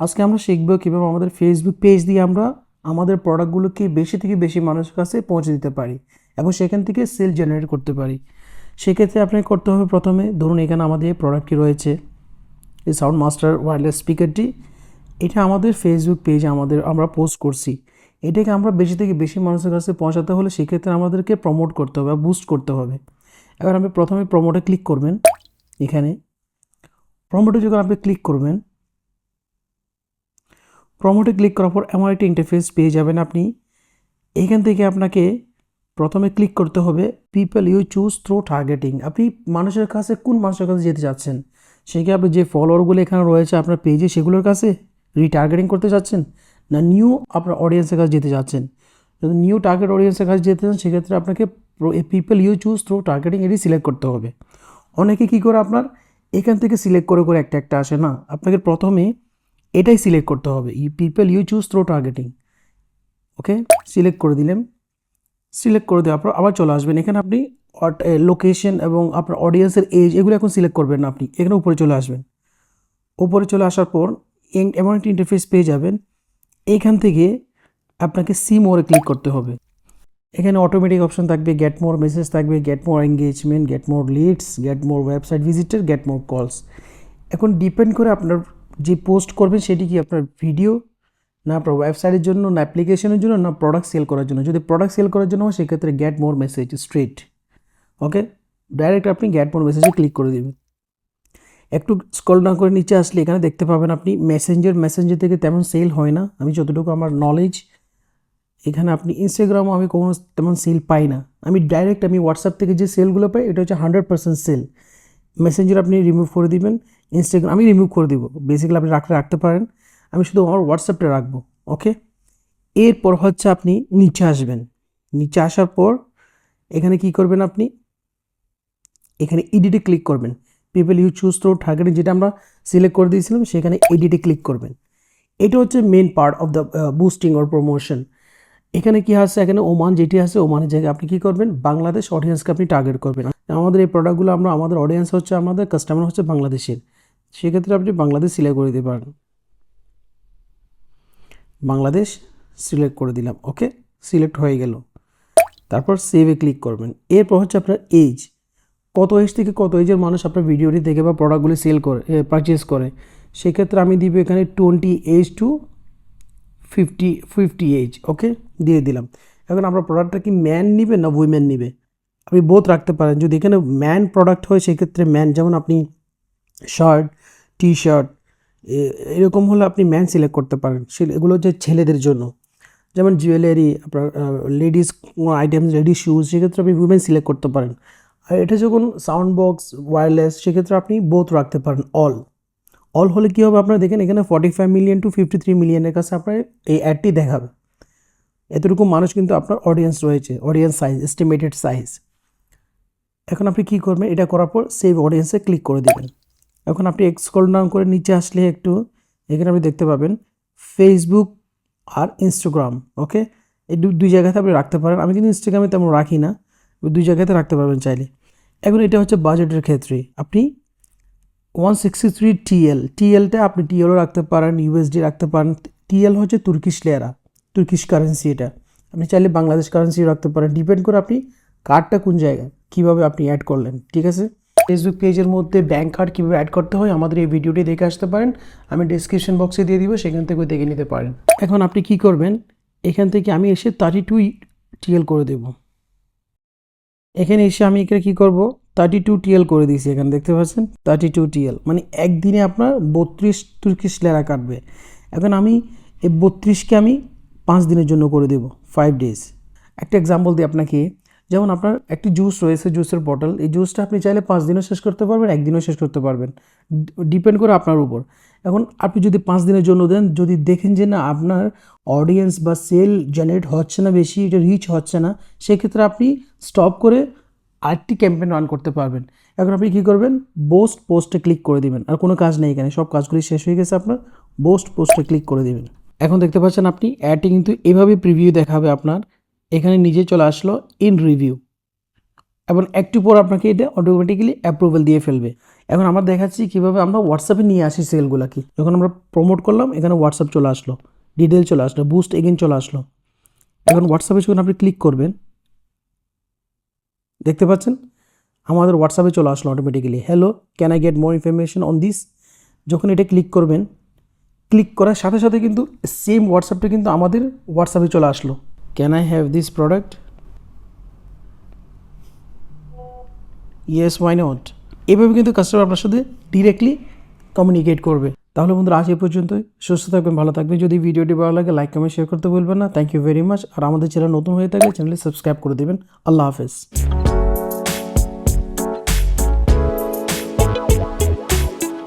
আজকে আমরা শিখব কীভাবে আমাদের ফেসবুক পেজ দিয়ে আমরা আমাদের প্রোডাক্টগুলোকে বেশি থেকে বেশি মানুষের কাছে পৌঁছে দিতে পারি এবং সেখান থেকে সেল জেনারেট করতে পারি। সেক্ষেত্রে আপনাকে করতে হবে প্রথমে, ধরুন এখানে আমাদের এই প্রোডাক্টটি রয়েছে, এই সাউন্ড মাস্টার ওয়্যারলেস স্পিকারটি এটা আমাদের ফেসবুক পেজে আমাদের, আমরা পোস্ট করছি। এটাকে আমরা বেশি থেকে বেশি মানুষের কাছে পৌঁছাতে হলে সেক্ষেত্রে আমাদেরকে প্রমোট করতে হবে বুস্ট করতে হবে। এবার আপনি প্রথমে প্রমোটে ক্লিক করবেন, এখানে। প্রমোটে যখন আপনি ক্লিক করবেন প্রমোটে ক্লিক করার পর এমন একটা ইন্টারফেস পেয়ে যাবেন আপনি। এখান থেকে আপনাকে প্রথমে ক্লিক করতে হবে people you choose through targeting আপনি মানুষের কাছে কোন মানুষের কাছে যেতে চাচ্ছেন? সেক্ষেত্রে আপনি যে ফলোয়ারগুলো এখানে রয়েছে আপনার পেজে সেগুলোর কাছে রিটার্গেটিং করতে চাচ্ছেন না নিউ আপনার অডিয়েন্সের কাছে যেতে চাচ্ছেন? যদি নিউ টার্গেট অডিয়েন্সের কাছে যেতে চান, সেক্ষেত্রে আপনাকে people you choose through targeting এটি সিলেক্ট করতে হবে। অনেকে কী করে আপনার? এখান থেকে সিলেক্ট করে করে একটা একটা আসে না। আপনাকে প্রথমে এটাই সিলেক্ট করতে হবে। You people you choose through targeting okay select করে দিলেন। সিলেক্ট করে দেওয়ার পর আবার চলে আসবেন। এখানে আপনি লোকেশন এবং আপনার অডিয়েন্সের এজ এগুলো এখন সিলেক্ট করবেন না আপনি। এখানে উপরে চলে আসবেন। উপরে চলে আসার পর এমন একটি ইন্টারফেস পেয়ে যাবেন। এখান থেকে আপনাকে সি মোরে ক্লিক করতে হবে। এখানে অটোমেটিক অপশন থাকবে গেট মোর মেসেজ থাকবে get more engagement get more leads get more website visitor get more calls এখন ডিপেন্ড করে আপনার যে পোস্ট করবেন সেটি কি আপনার ভিডিও না আপনার ওয়েবসাইটের জন্য, না অ্যাপ্লিকেশনের জন্য, না প্রোডাক্ট সেল করার জন্য? যদি প্রোডাক্ট সেল করার জন্য হয়, সেক্ষেত্রে get more message straight okay direct আপনি গ্যাট মোর মেসেজে ক্লিক করে দেবেন। একটু স্কল ডাউন করে নিচে আসলে এখানে দেখতে পাবেন আপনি মেসেঞ্জার মেসেঞ্জার থেকে তেমন সেল হয় না। আমি যতটুকু আমার নলেজ এখানে আপনি ইনস্টাগ্রামও আমি কোনো তেমন সেল পাই না। আমি ডাইরেক্ট আমি হোয়াটসঅ্যাপ থেকে যে সেলগুলো পাই, এটা হচ্ছে হান্ড্রেড পার্সেন্ট সেল মেসেঞ্জার আপনি রিমুভ করে দিবেন ইনস্টাগ্রাম আমি রিমুভ করে দিব। বেসিক্যালি আপনি রাখতে রাখতে পারেন। আমি শুধু আমার হোয়াটসঅ্যাপটা রাখব ওকে এরপর হচ্ছে আপনি নিচে আসবেন। নিচে আসার পর এখানে কি করবেন আপনি? এখানে এডিটে ক্লিক করবেন। People you choose through targeting যেটা আমরা সিলেক্ট করে দিয়েছিলাম, সেখানে এডিটে ক্লিক করবেন। এটা হচ্ছে main part of the boosting or promotion এখানে কি আছে? এখানে ওমান যেটি আছে ওমানের জায়গায় আপনি কি করবেন? বাংলাদেশ অডিয়েন্সকে আপনি টার্গেট করবেন। আমাদের এই প্রোডাক্টগুলো আমরা আমাদের অডিয়েন্স হচ্ছে আমাদের কাস্টমার হচ্ছে বাংলাদেশের। সেক্ষেত্রে আপনি বাংলাদেশ সিলেক্ট করে দিতে পারেন। বাংলাদেশ সিলেক্ট করে দিলাম ওকে সিলেক্ট হয়ে গেল। তারপর সেভে ক্লিক করবেন। এরপর হচ্ছে আপনার এজ কত এজ থেকে কত এজের মানুষ আপনার ভিডিওটি দেখে বা প্রোডাক্টগুলি সেল করে পারচেস করে? সেক্ষেত্রে আমি দিব এখানে twenty age to fifty fifty age okay দিয়ে দিলাম। এখন আপনার প্রোডাক্টটা কি ম্যান নিবে না উইমেন নিবে? আপনি বোথ রাখতে পারেন। যদি এখানে ম্যান প্রোডাক্ট হয়, সেক্ষেত্রে ম্যান যেমন আপনি শার্ট টি শার্ট এরকম হলে আপনি ম্যান সিলেক্ট করতে পারেন। সে- এগুলো হচ্ছে ছেলেদের জন্য। যেমন জুয়েলারি আপনার লেডিস আইটেমস লেডিস শুজ সেক্ষেত্রে আপনি উইমেন সিলেক্ট করতে পারেন। আর এটা যখন সাউন্ড বক্স ওয়্যারলেস সেক্ষেত্রে আপনি বোথ রাখতে পারেন অল অল হলে কী হবে আপনারা দেখেন, এখানে forty five million to fifty three মিলিয়নের কাছে আপনার এই অ্যাডটি দেখাবে। এতটুকু মানুষ কিন্তু আপনার অডিয়েন্স রয়েছে অডিয়েন্স সাইজ এস্টিমেটেড সাইজ এখন আপনি কী করবেন? এটা করার পর সেভ অডিয়েন্সে ক্লিক করে দেবেন। এখন আপনি স্ক্রল ডাউন করে নিচে আসলে একটু, এখানে আপনি দেখতে পাবেন ফেসবুক আর ইনস্টাগ্রাম ওকে এই দুই জায়গাতে আপনি রাখতে পারেন। আমি কিন্তু ইনস্টাগ্রামে তেমন রাখি না দুই জায়গাতে রাখতে পারবেন চাইলে। এখন এটা হচ্ছে বাজেটের ক্ষেত্রে। আপনি ওয়ান সিক্সটি থ্রি টিএল টিএলটা আপনি টিএলও রাখতে পারেন ইউএসডি রাখতে পারেন। টিএল হচ্ছে তুর্কিশ লেয়ারা তুর্কিশ কারেন্সি এটা। আপনি চাইলে বাংলাদেশ কারেন্সি রাখতে পারেন। ডিপেন্ড করে আপনি কার্ডটা কোন জায়গায়। কীভাবে আপনি অ্যাড করলেন, ঠিক আছে? ফেসবুক পেজের মধ্যে ব্যাঙ্ক কার্ড কীভাবে অ্যাড করতে হয় আমাদের এই ভিডিওটি দেখে আসতে পারেন। আমি ডিসক্রিপশন বক্সে দিয়ে দিব, সেখান থেকে দেখে নিতে পারেন। এখন আপনি কি করবেন? এখান থেকে আমি এসে থার্টি টু টিএল করে দেব। এখানে এসে আমি এখানে কী করব? থার্টি টু টিএল করে দিয়েছি এখানে, দেখতে পাচ্ছেন? থার্টি টু টিএল মানে একদিনে আপনার বত্রিশ তুর্কিশ লেরা কাটবে। এখন আমি এই বত্রিশকে আমি পাঁচ দিনের জন্য করে দেব ফাইভ ডেজ একটা এক্সাম্পল দিই আপনাকে যেমন আপনার একটি জুস রয়েছে জুসের বটল এই জুসটা আপনি চাইলে পাঁচ দিনও শেষ করতে পারবেন, একদিনও শেষ করতে পারবেন। ডিপেন্ড করে আপনার উপর। এখন আপনি যদি পাঁচ দিনের জন্য দেন, যদি দেখেন যে না আপনার অডিয়েন্স বা সেল জেনারেট হচ্ছে না বেশি, এটা রিচ হচ্ছে না, সেক্ষেত্রে আপনি স্টপ করে আরেকটি ক্যাম্পেন রান করতে পারবেন। এখন আপনি কী করবেন? বোস্ট পোস্টে ক্লিক করে দিবেন। আর কোনো কাজ নেই এখানে, সব কাজগুলি শেষ হয়ে গেছে আপনার। বোস্ট পোস্টে ক্লিক করে দিবেন। এখন দেখতে পাচ্ছেন আপনি অ্যাডটি কিন্তু এভাবে প্রিভিউ দেখাবে আপনার। এখানে নিজে চলে আসলো ইন রিভিউ এবং একটু পর আপনাকে এটা অটোমেটিক্যালি অ্যাপ্রুভাল দিয়ে ফেলবে। এখন আমরা দেখাচ্ছি কীভাবে আমরা হোয়াটসঅ্যাপে নিয়ে আসি সেলগুলোকে যখন আমরা প্রমোট করলাম, এখানে হোয়াটসঅ্যাপ চলে আসলো ডিটেল চলে আসলো বুস্ট এগেন চলে আসলো। এখন হোয়াটসঅ্যাপে যখন আপনি ক্লিক করবেন, দেখতে পাচ্ছেন? আমাদের হোয়াটসঅ্যাপে চলে আসলো automatically hello can I get more information on this যখন এটা ক্লিক করবেন ক্লিক করার সাথে সাথে কিন্তু সেম হোয়াটসঅ্যাপটা কিন্তু আমাদের হোয়াটসঅ্যাপে চলে আসলো। Can I have this product? Yes why not এভাবে কিন্তু কাস্টমার আপনার সাথে ডিরেক্টলি কমিউনিকেট করবে। তাহলে বন্ধুরা, আজ এ পর্যন্তই। সুস্থ থাকবেন, ভালো থাকবেন। যদি ভিডিওটি ভালো লাগে লাইক কমেন্ট শেয়ার করতে ভুলবেন না। থ্যাংক ইউ ভেরি মাচ আর আমাদের চ্যানেল নতুন হয়ে থাকলে চ্যানেলে সাবস্ক্রাইব করে দেবেন। আল্লাহ হাফেজ।